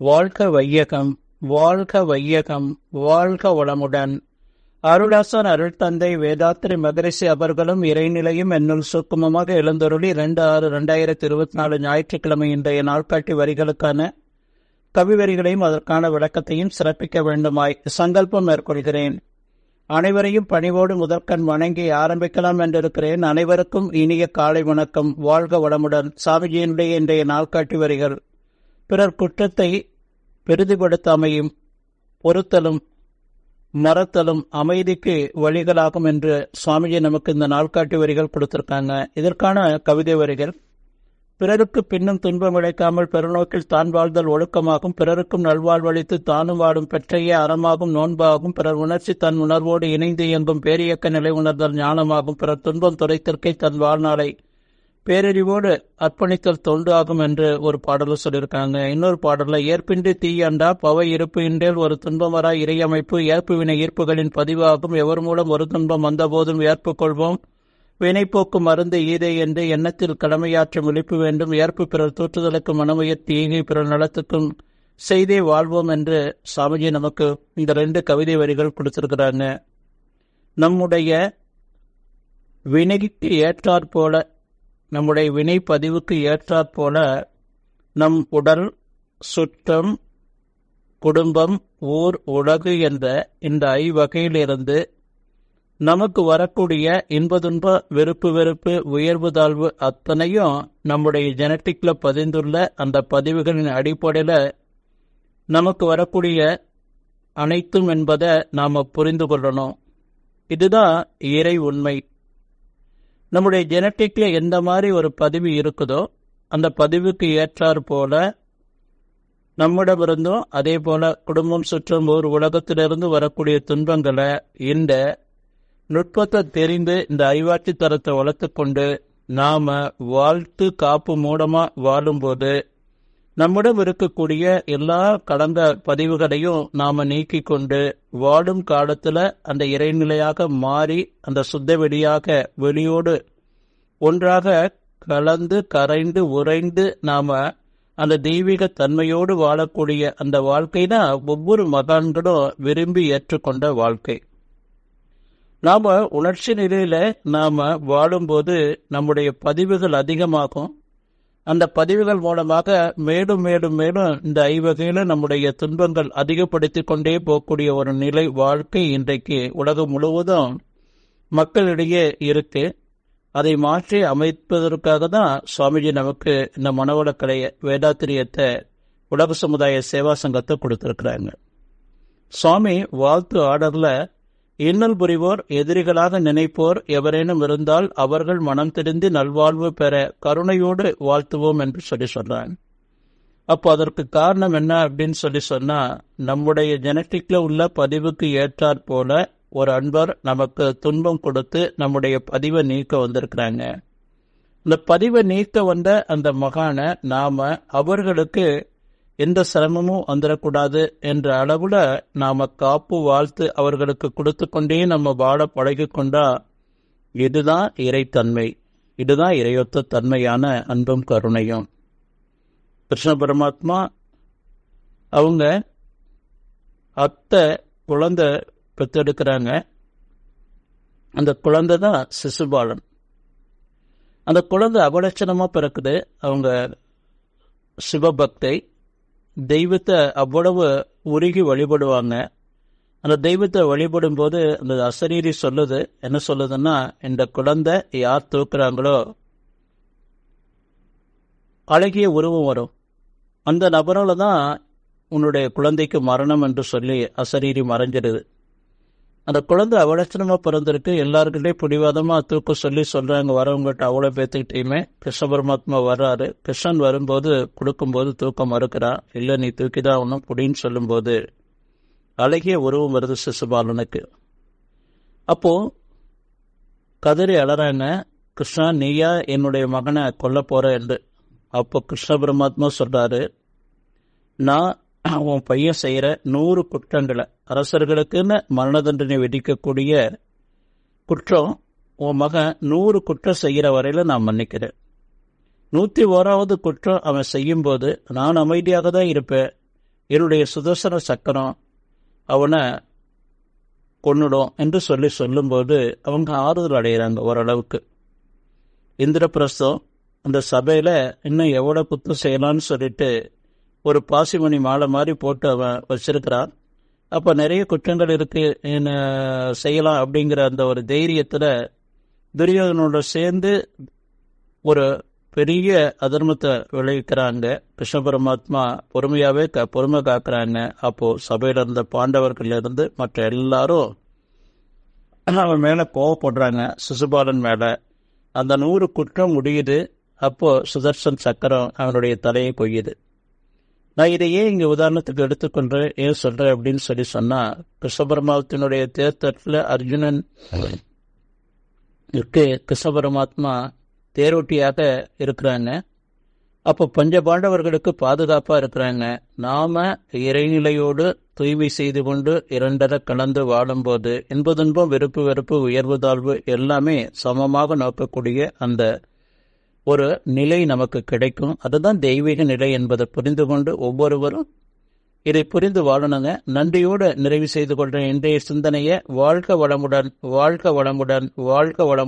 வாழ்க வையகம் வாழ்க வையகம் வாழ்க வளமுடன். அருளாசன் அருள் தந்தை வேதாத்திரி மகரிஷி அவர்களும் இறைநிலையும் என்னுள் சுக்குமமாக எழுந்தருளி இரண்டு ஆறு இரண்டாயிரத்தி இருபத்தி நாலு ஞாயிற்றுக்கிழமை இன்றைய நாட்காட்டி வரிகளுக்கான கவிவரிகளையும் அதற்கான விளக்கத்தையும் சிறப்பிக்க வேண்டுமாய் சங்கல்பம் மேற்கொள்கிறேன். அனைவரையும் பணிவோடு முதற்கண் வணங்கி ஆரம்பிக்கலாம் என்றிருக்கிறேன். அனைவருக்கும் இனிய காலை வணக்கம். வாழ்க வளமுடன். சாமிஜியினுடைய இன்றைய நாள்காட்டி வரிகள். பிறர் குற்றத்தை பெரிதுபடுத்தாமையும் பொறுத்தலும் மறத்தலும் அமைதிக்கு வழிகளாகும் என்று சுவாமிஜி நமக்கு இந்த நாள்காட்டி வரிகள் கொடுத்திருக்காங்க. இதற்கான கவிதை வரிகள் பிறருக்கு பின்னும் துன்பம் இழைக்காமல் பெருநோக்கில் தான் வாழ்தல் ஒழுக்கமாகும் பிறருக்கும் நல்வாழ்வழித்து தானும் வாடும் பெற்றைய அறமாகும் நோன்பாகும் பிறர் உணர்ச்சி தன் உணர்வோடு இணைந்து இயங்கும் பேரியக்க நிலை உணர்தல் ஞானமாகும் பிறர் துன்பம் துறைத்திற்கே தன் வாழ்நாளை பேரறிவோடு அர்ப்பணித்தல் தொண்டாகும் என்று ஒரு பாடலில் சொல்லியிருக்காங்க. இன்னொரு பாடல்ல ஏற்பின்றி தீயண்டா பவை இருப்பு இன்றேல் ஒரு துன்பமரா இறையமைப்பு ஏற்பு வினை ஈர்ப்புகளின் பதிவாகும். எவர் மூலம் ஒரு துன்பம் வந்தபோதும் ஏற்பு கொள்வோம் வினைப்போக்கு மருந்து ஈதை என்று எண்ணத்தில் கடமையாற்ற விழிப்பு வேண்டும். ஏற்பு பிறர் தூற்றுதலுக்கு மனமுயர் ஈகை பிறர் நலத்துக்கும் செய்தே வாழ்வோம் என்று சாமிஜி நமக்கு இந்த ரெண்டு கவிதை வரிகள் கொடுத்திருக்கிறாங்க. நம்முடைய வினைக்கு ஏற்றாற்போல நம்முடைய வினை பதிவுக்கு ஏற்றாற் போல நம் உடல் சுற்றம் குடும்பம் ஊர் உலகு என்ற இந்த ஐவகையிலிருந்து நமக்கு வரக்கூடிய இன்பதுன்ப வெறுப்பு வெறுப்பு உயர்வு தாழ்வு அத்தனையும் நம்முடைய ஜெனட்டிக்ல பதிந்துள்ள அந்த பதிவுகளின் அடிப்படையில் நமக்கு வரக்கூடிய அனைத்தும் என்பதை நாம புரிந்து கொள்ளணும். இதுதான் இறை உண்மை. நம்முடைய ஜெனட்டிக்ல எந்த மாதிரி ஒரு பதிவு இருக்குதோ அந்த பதிவுக்கு ஏற்றாறு போல நம்மிடமிருந்தும் அதே போல குடும்பம் சுற்றும் ஒரு உலகத்திலிருந்து வரக்கூடிய துன்பங்களை இந்த நுட்பத்தை தெரிந்து இந்த அறிவாட்சி தரத்தை வளர்த்து கொண்டு நாம வாழ்த்து காப்பு மூலமா வாழும்போது நம்மிடம் இருக்கக்கூடிய எல்லா கடந்த பதிவுகளையும் நாம நீக்கி கொண்டு வாழும் காலத்துல அந்த இறைநிலையாக மாறி அந்த சுத்த வெளியாக வெளியோடு ஒன்றாக கலந்து கரைந்து உறைந்து நாம அந்த தெய்வீக தன்மையோடு வாழக்கூடிய அந்த வாழ்க்கை தான் ஒவ்வொரு மகான்களும் விரும்பி ஏற்றுக்கொண்ட வாழ்க்கை. நாம உணர்ச்சி நிலையில நாம வாழும்போது நம்முடைய பதிவுகள் அதிகமாகும். அந்த பதிவுகள் மூலமாக மேலும் மேலும் மேலும் இந்த ஐவகையில நம்முடைய துன்பங்கள் அதிகப்படுத்தி கொண்டே போகக்கூடிய ஒரு நிலை வாழ்க்கை இன்றைக்கு உலகம் முழுவதும் மக்களிடையே இருக்கு. அதை மாற்றி அமைப்பதற்காக தான் சுவாமிஜி நமக்கு இந்த மனவளக்கலைய வேதாத்திரியத்தை உலக சமுதாய சேவா சங்கத்தை கொடுத்திருக்கிறாங்க. சுவாமி வாழ்த்து ஆர்டர்ல இன்னல் புரிவோர் எதிரிகளாக நினைப்போர் எவரேனும் இருந்தால் அவர்கள் மனம் திருந்தி நல்வாழ்வு பெற கருணையோடு வாழ்த்துவோம் என்று சொல்லி சொல்றாங்க அப்போ அதற்கு காரணம் என்ன அப்படின்னு சொல்லி சொன்னா நம்முடைய ஜெனட்டிக்ல உள்ள பதிவுக்கு ஏற்றாற் போல ஒரு அன்பர் நமக்கு துன்பம் கொடுத்து நம்முடைய பதிவை நீக்க வந்திருக்கிறாங்க. இந்த பதிவை நீக்க வந்த அந்த மகான நாம அவர்களுக்கு எந்த சிரமமும் வந்துடக்கூடாது என்ற அளவுல நாம காப்பு வாழ்த்து அவர்களுக்கு கொடுத்து கொண்டே நம்ம வாழ பழகி கொண்டா இதுதான் இறைத்தன்மை. இதுதான் இறையொத்த தன்மையான அன்பும் கருணையும். கிருஷ்ண பரமாத்மா அவங்க அத்தை குழந்தை பெற்றெடுக்கிறாங்க. அந்த குழந்தை தான் சிசுபாலன் அந்த குழந்தை அபலட்சணமா பிறக்குது. அவங்க சிவபக்தை தெய்வத்தை அவ்வளவு உருகி வழிபடுவாங்க. அந்த தெய்வத்தை வழிபடும் போது அந்த அசரீரி சொல்லுது என்ன சொல்லுதுன்னா இந்த குழந்தை யார் தூக்குறாங்களோ அழகிய உருவம் வரும். அந்த நபரால தான் உன்னுடைய குழந்தைக்கு மரணம் என்று சொல்லி அசரீரி மறைஞ்சிடுது. அந்த குழந்தை அவலட்சணமா பிறந்திருக்கு. எல்லாருக்கிட்டே பிடிவாதமா தூக்க சொல்லி சொல்றாங்க. வரவங்ககிட்ட அவ்வளவு பேத்துக்கிட்டையுமே கிருஷ்ண பரமாத்மா வர்றாரு. கிருஷ்ணன் வரும்போது கொடுக்கும்போது தூக்கம் மறுக்கிறான் இல்ல நீ தூக்கிதான் குடின்னு புடின்னு சொல்லும்போது அழகிய உருவம் வருது சிசுபாலனுக்கு. அப்போ கதறி அலறாங்க கிருஷ்ணா நீயா? என்னுடைய மகனை கொல்ல போற என்று. அப்போ கிருஷ்ண பரமாத்மா சொல்றாரு. நான் உன் பையன் செய்யற நூறு குற்றங்களை அரசர்களுக்குன்னு மரண தண்டனை விதிக்கக்கூடிய குற்றம் உன் மகன் நூறு குற்றம் செய்கிற வரையில நான் மன்னிக்கிறேன். நூத்தி ஓராவது குற்றம் அவன் செய்யும்போது நான் அமைதியாக தான் இருப்பேன். என்னுடைய சுதர்சன சக்கரம் அவனை கொன்னுடும் என்று சொல்லி சொல்லும்போது அவங்க ஆறுதல் அடைகிறாங்க ஓரளவுக்கு. இந்திரபிரஸ்தம் அந்த சபையில இன்னும் எவ்வளவு குத்தம் செய்யலாம்னு சொல்லிட்டு ஒரு பாசிமணி மாலை மாதிரி போட்டு அவன் வச்சிருக்கிறான். அப்போ நிறைய குற்றங்கள் இருக்கு என்ன செய்யலாம் அப்படிங்கிற அந்த ஒரு தைரியத்தில் துரியோதனோட சேர்ந்து ஒரு பெரிய அதர்மத்தை விளைவிக்கிறாங்க. கிருஷ்ண பரமாத்மா பொறுமையாவே க பொறுமை காக்குறாங்க. அப்போ சபையில இருந்த பாண்டவர்கள் இருந்து மற்ற எல்லாரும் அவன் மேல கோவப்படுறாங்க சிசுபாலன் மேல. அந்த நூறு குற்றம் முடியுது. அப்போ சுதர்சன் சக்கரம் அவனுடைய தலையை கொய்யுது. நான் இதை ஏன் இங்க உதாரணத்துக்கு எடுத்துக்கொண்டேன் ஏன் சொல்றேன் அப்படின்னு சொல்லி சொன்னா கிருஷ்ண பரமாத்மனுடைய தேர்தலில் அர்ஜுனன் இருக்கு கிருஷ்ணபரமாத்மா தேரோட்டியாக இருக்கிறாங்க. அப்போ பஞ்ச பாண்டவர்களுக்கு பாதுகாப்பாக இருக்கிறாங்க. நாம இறைநிலையோடு தூய்மை செய்து கொண்டு இரண்டரை கலந்து வாழும்போது இன்பதுன்பம் வெறுப்பு வெறுப்பு உயர்வு தாழ்வு எல்லாமே சமமாக நோக்கக்கூடிய அந்த ஒரு நிலை நமக்கு கிடைக்கும். அதுதான் தெய்வீக நிலை என்பதை புரிந்து கொண்டு ஒவ்வொருவரும் இதை புரிந்து வாழணுங்க. நன்றியோடு நிறைவு செய்து கொள்ற இன்றைய சிந்தனையை வாழ்க வளமுடன் வாழ்க வளமுடன் வாழ்க வளம்